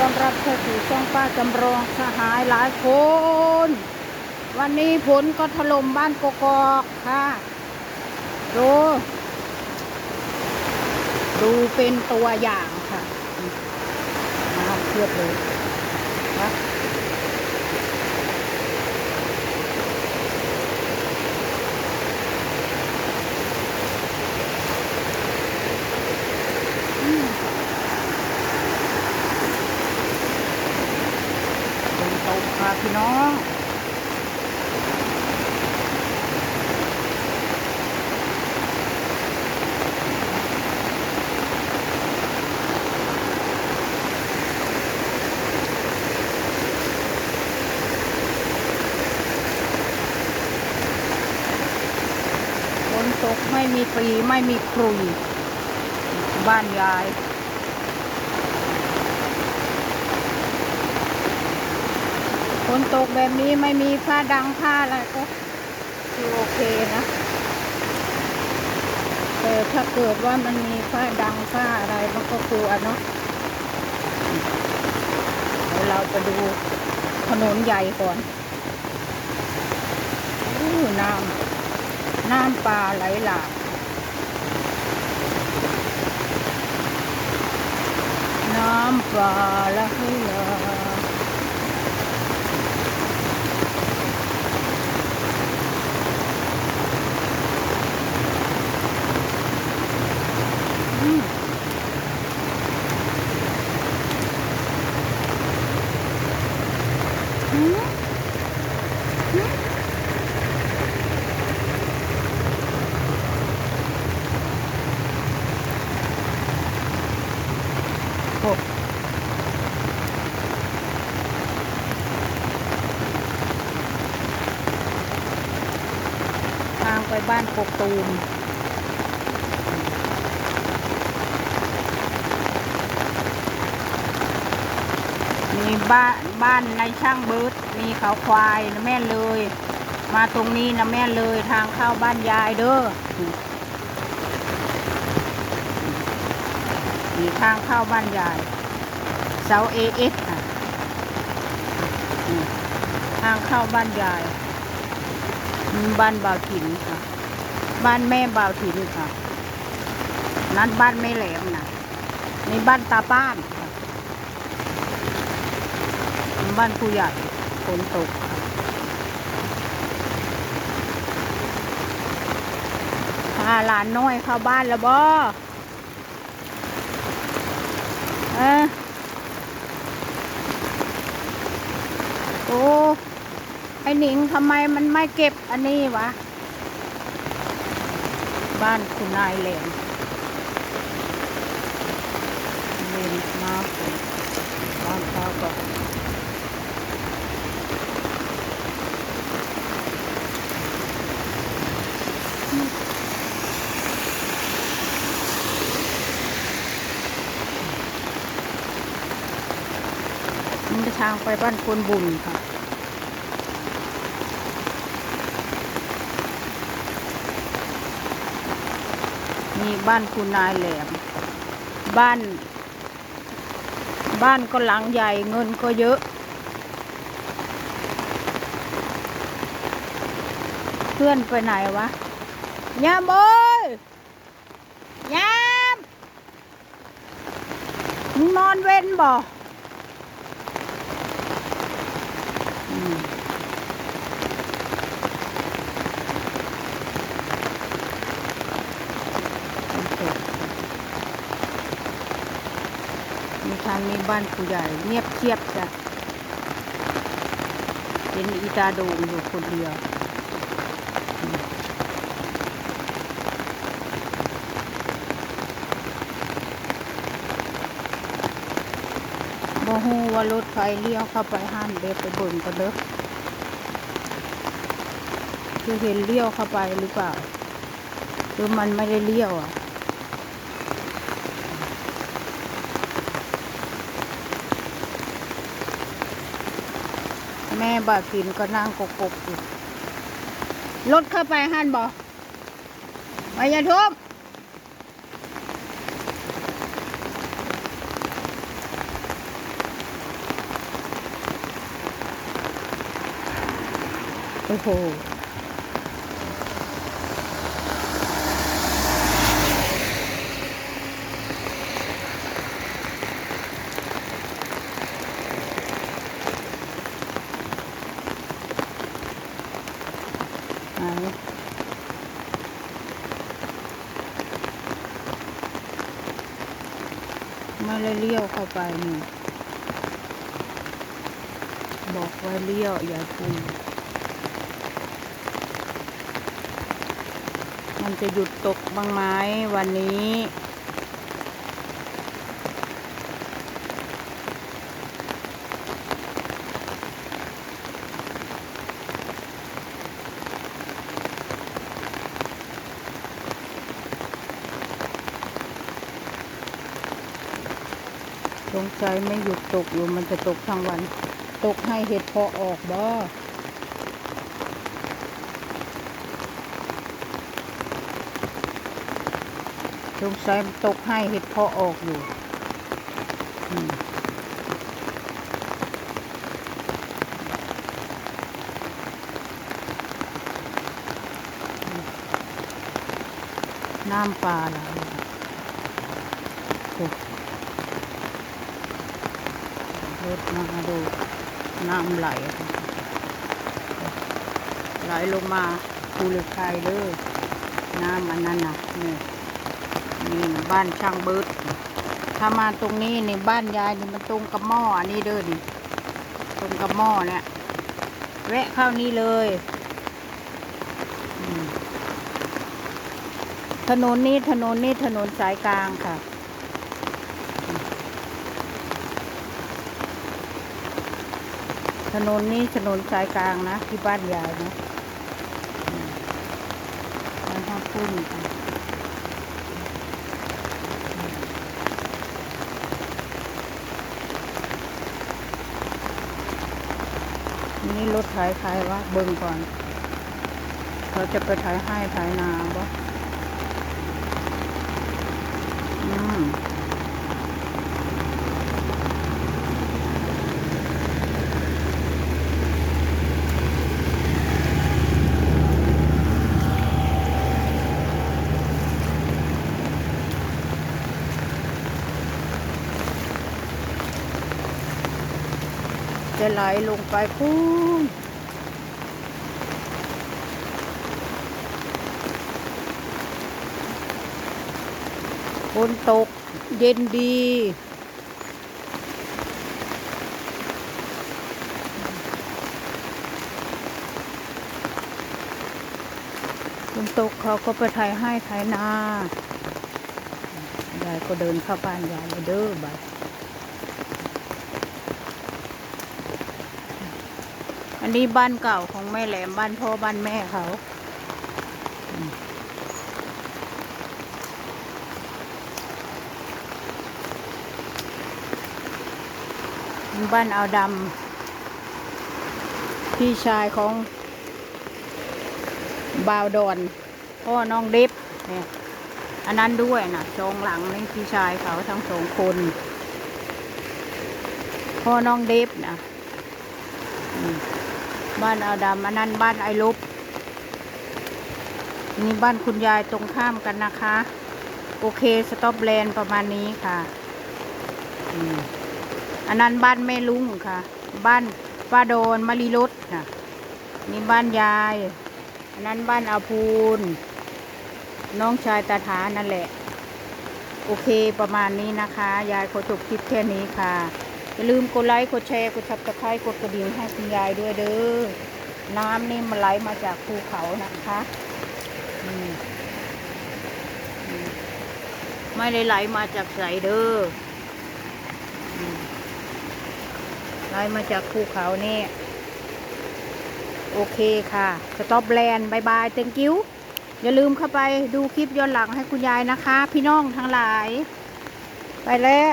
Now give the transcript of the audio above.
ต้อนรับเข้าสู่ช่องป้าจำลองสหายหลายคน วันนี้ฝนก็ถล่มบ้านกกอกค่ะ ดู ดูเป็นตัวอย่างค่ะน้ำเพียบเลยนะอืมฝนตก ค่ะพี่น้องนตกไม่มีปรีไม่มีครุยบ้านยาย นตกแบบนี้ไม่มีผ้าดังผ้าอะไรก็คือโอเคนะแต่ถ้าเกิดว่ามันมีผ้าดังผ้าอะไรมันก็กลัวเนาะเดี๋ยวเราไปดูถนนใหญ่ก่อนอู้น้ำน้ำปลาไหลหลากน้ำปลาไหลหลากอืมอืมอืม โอ้ ทางไปบ้านกกตูมมีบ้านบ้านในช่างเบิร์ด มีเขาควายนะแม่เลย มาตรงนี้นะแม่เลยทางเข้าบ้านยายเด้อมีทางเข้าบ้านยายเสาเอเอสค่ะทางเข้าบ้านยาย บ้านบ่าวถิ่นค่ะ บ้านแม่บ่าวถิ่นค่ะ นั้นบ้านแม่แหลมนะนี่บ้านตาป้านบ้านผู้ใหญ่ ฝนตกพาหลานน้อยเข้าบ้านแล้วบ่เออโอ้ไอหนิงทำไมมันไม่เก็บอันนี้วะ บ้านคุณนายแหลมเล่นมาฝนบ้านเขาก็ ทางไปบ้านคนบุญค่ะมีบ้านคุณนายแหลม บ้าน บ้านก็หลังใหญ่เงินก็เยอะ เพื่อนไปไหนวะยามโอ้ยยามมึงนอนเว้นบ่อื มีทางนี้บ้านผู้ใหญ่เงียบเชียบจ้ะเป็นอีตาโดงอยู่คนเดียวอืมบ่ ฮู้ว่ารถไฟเลี้ยวเข้าไปห้านเด็ไปเบิ่งกันเด้อคือเห็นเลี้ยวเข้าไปหรือเปล่าหรือมันไม่ได้เลี้ยวอะแม่บากินก็นั่งกกกอยู่รถเข้าไปหันบ่ไปอยาทุบ โอ้โหไม่ได้เลี้ยวเข้าไปนี่ บอกว่าเลี้ยวอย่าพูด มันจะหยุดตกบ้างไหมวันนี้ สงสัยไม่หยุดตกอยู่มันจะตกทั้งวัน ตกให้เห็ดพอออกบ่ สงสัยมันตกให้เห็ดเพอออกอยู่น้ำปลาลโอ้รถมาดู น้ำไหล ไหลลงมาภูเหล็กไฟเด้อน้ำอันนั้นน่ะนี่นี่นะ บ้านช่างเบิร์ดถ้ามาตรงนี้ในบ้านยายนี่มันตรงกับหม้ออันนี้เด้อนี่ตรงกับหม้อเนี่ยแวะเข้านี่เลยถนนนี้ถนนนี้ถนนสายกลางค่ะ ถนนนี้ถนนสายกลางนะ ที่บ้านยายนะมบ้านท่าพุ่นค่ะ นี่รถไถใครวะเบิ่งก่อน เขาจะไปไถให้ไถนาบ่อืม จะไหลลงไปพูนฝนตกเย็นดี ฝนตกเขาก็ไปถ่ายให้ถ่ายนายายก็เดินเข้าบ้านยายเลยเด้อบัดอั นนี้บ้านเก่าของแม่แหลมบ้านพ่อบ้านแม่เขา บ้านเอาดำพี่ชายของบาวดอนพ่อน้องเด็บเนี่ยอันนั้นด้วยนะสองหลังนี่พี่ชายเขาทั้งสองคน พ่อน้องเด็บนะอืม บ้านอาดำอันนั้นบ้านไอลบนี่บ้านคุณยายตรงข้ามกันนะคะ โอเคสต็อปแลนด์ประมาณนี้ค่ะอันนั้นบ้านแม่ลุงค่ะ บ้านป้าโดนมะลิรถค่ะนี่บ้านยาย อันนั้นบ้านอาภูนน้องชายตาถานั่นแหละ โอเคประมาณนี้นะคะ ยายขอจบคลิปแค่นี้ค่ะ อย่าลืมกดไลค์กดแชร์กดชับตะไคร้กดกระดิ่งให้คุณยายด้วยเด้อน้ำนี่มันไหลมาจากภูเขานะคะมไม่ได้ไหลมาจากใสเด้อไหลมาจากภูเขานี่ โอเคค่ะสต็อปแลนด์บายบายเต็งกิ้วอย่าลืมเข้าไปดูคลิปย้อนหลังให้คุณยายนะคะ พี่น้องทั้งหลาย ไปแล้ว